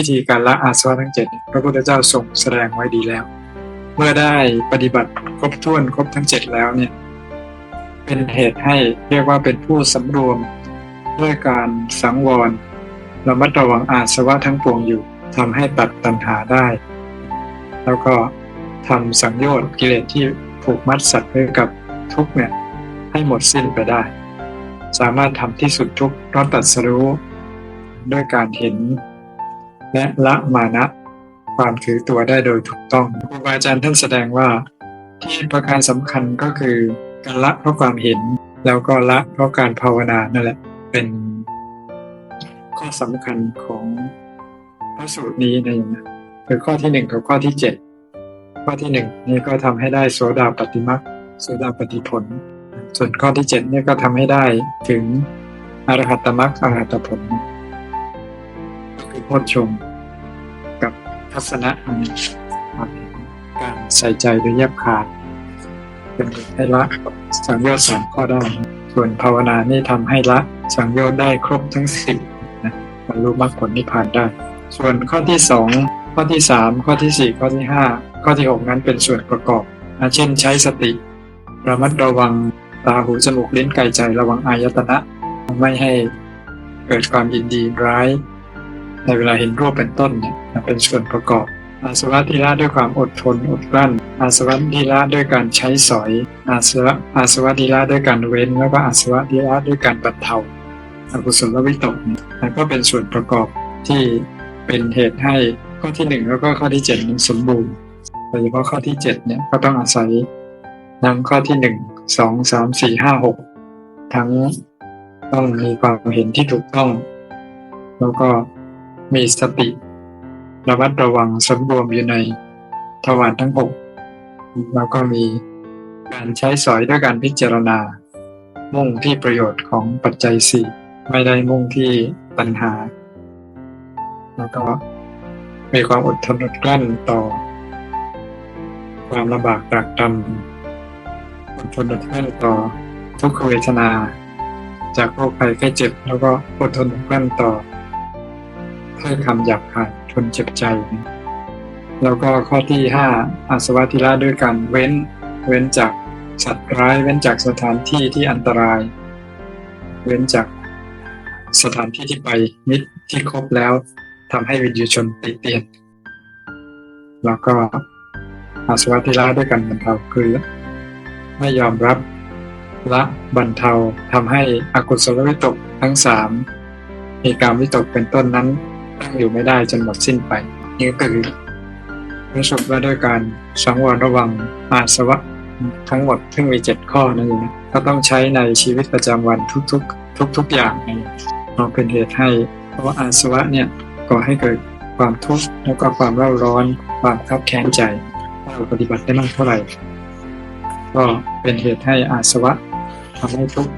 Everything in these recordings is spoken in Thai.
วิธีการละอาสวะทั้งเจ็ดพระพุทธเจ้าทรงแสดงไว้ดีแล้ว เมื่อได้ปฏิบัติครบถ้วนครบทั้งเจ็ดแล้วเนี่ยเป็นเหตุให้เรียกว่าเป็นผู้สำรวมด้วยการสังวรระมัดระวังอาสวะทั้งปวงอยู่ทำให้ตัดตัณหาได้ แล้วก็ทำสังโยชน์กิเลสที่ผูกมัดสัตว์ไว้กับทุกเนี่ยให้หมดสิ้นไปได้ สามารถทำที่สุดทุกราะตัดสรู้ด้วยการเห็น และละมานะความถือตัวได้โดยถูกต้องครูบาอาจารย์ท่านแสดงว่า ที่ประการสำคัญก็คือการละเพราะความเห็น แล้วก็ละเพราะการภาวนานั่นแหละเป็นข้อสำคัญของพระสูตรนี้นะอย่างนั้นคือข้อที่หนึ่งกับข้อที่เจ็ดข้อที่หนึ่งนี่ก็ทำให้ได้โสดาปฏิมักโสดาปฏิผล ส่วนข้อที่เจ็ดนี่ก็ทำให้ได้ถึงอรหัตตมรรคอรหัตผลก็คือโพชฌงกับทัศนะอันความเห็นการใส่ใจโดยแยบขาด เป็นให้ละสังโยชน์สามข้อได้ ส่วนภาวนานี่ทำให้ละสังโยชน์ได้ครบทั้งสิบนะบรรลุมรรคผลนิพพานได้ ส่วนข้อที่สองข้อที่สามข้อที่สี่ข้อที่ห้าข้อที่หกนั้นเป็นส่วนประกอบนะเช่นใช้สติ ระมัดระวังตาหูจมูกลิ้นกายใจระวังอายตนะ ไม่ให้เกิดความยินดีร้าย ในเวลาเห็นรูปเป็นต้นเนี่ยเป็นส่วนประกอบ อาสวะที่ละด้วยความอดทนอดกลั้น อาสวะที่ละด้วยการใช้สอย อาสวะอาสวะที่ละด้วยการเว้น แล้วก็อาสวะที่ละด้วยการบรรเทาอกุศลวิตกเนี่ยมันก็เป็นส่วนประกอบที่เป็นเหตุให้ข้อที่หนึ่งแล้วก็ข้อที่เจ็ดนั้นสมบูรณ์โดยเฉพาะข้อที่เจ็ดเนี่ยก็ต้องอาศัยทั้งข้อที่หนึ่งสองสามสี่ห้าหกทั้งต้องมีความเห็นที่ถูกต้อง แล้วก็ มีสติ ระมัดระวังสำรวมอยู่ในทวารทั้งหกแล้วก็มีการใช้สอยด้วยการพิจารณา มุ่งที่ประโยชน์ของปัจจัยสี่ไม่ได้มุ่งที่ปัญหา แล้วก็มีความอดทนอดกลั้นต่อ ความลำบากตรากตรำอดทนอดกลั้นต่อทุกขเวทนา จากโรคภัยแค่เจ็บ แล้วก็อดทนอดกลั้นต่อ ถ้อยคำหยาบคายทนเจ็บใจ แล้วก็ข้อที่ห้าอาสวะทิละด้วยการเว้น เว้นจากสัตว์ร้าย เว้นจากสถานที่ที่อันตราย เว้นจากสถานที่ที่ไปมิตรที่ครบแล้วทำให้วิญญาชนติเตียน แล้วก็อาสวะทิละด้วยการบรรเทาคือไม่ยอมรับละบรรเทาทำให้อกุศลวิตกทั้งสามมีการวิตกเป็นต้นนั้น ตั้งอยู่ไม่ได้จนหมดสิ้นไป นี่ก็คือประสบว่าด้วยการสังวรระวังอาสวะทั้งหมดซึ่งมีเจ็ดข้อนั่นเองก็ต้องใช้ในชีวิตประจำวันทุกๆ ทุก ๆอย่างเราเป็นเหตุให้เพราะอาสวะเนี่ยก่อให้เกิดความทุกข์แล้วก็ความเร่าร้อน ความคับแค้นใจเราปฏิบัติได้มากเท่าไหร่ ก็เป็นเหตุให้อาสวะทำให้ทุก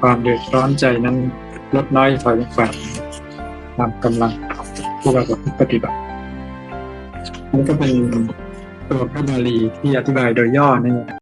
ความเดือดร้อนใจนั้นลดน้อยถอยลงไปตามกำลัง ที่เราปฏิบัตินี่ก็เป็นตัวพระบาลีที่อธิบายโดยย่อนี่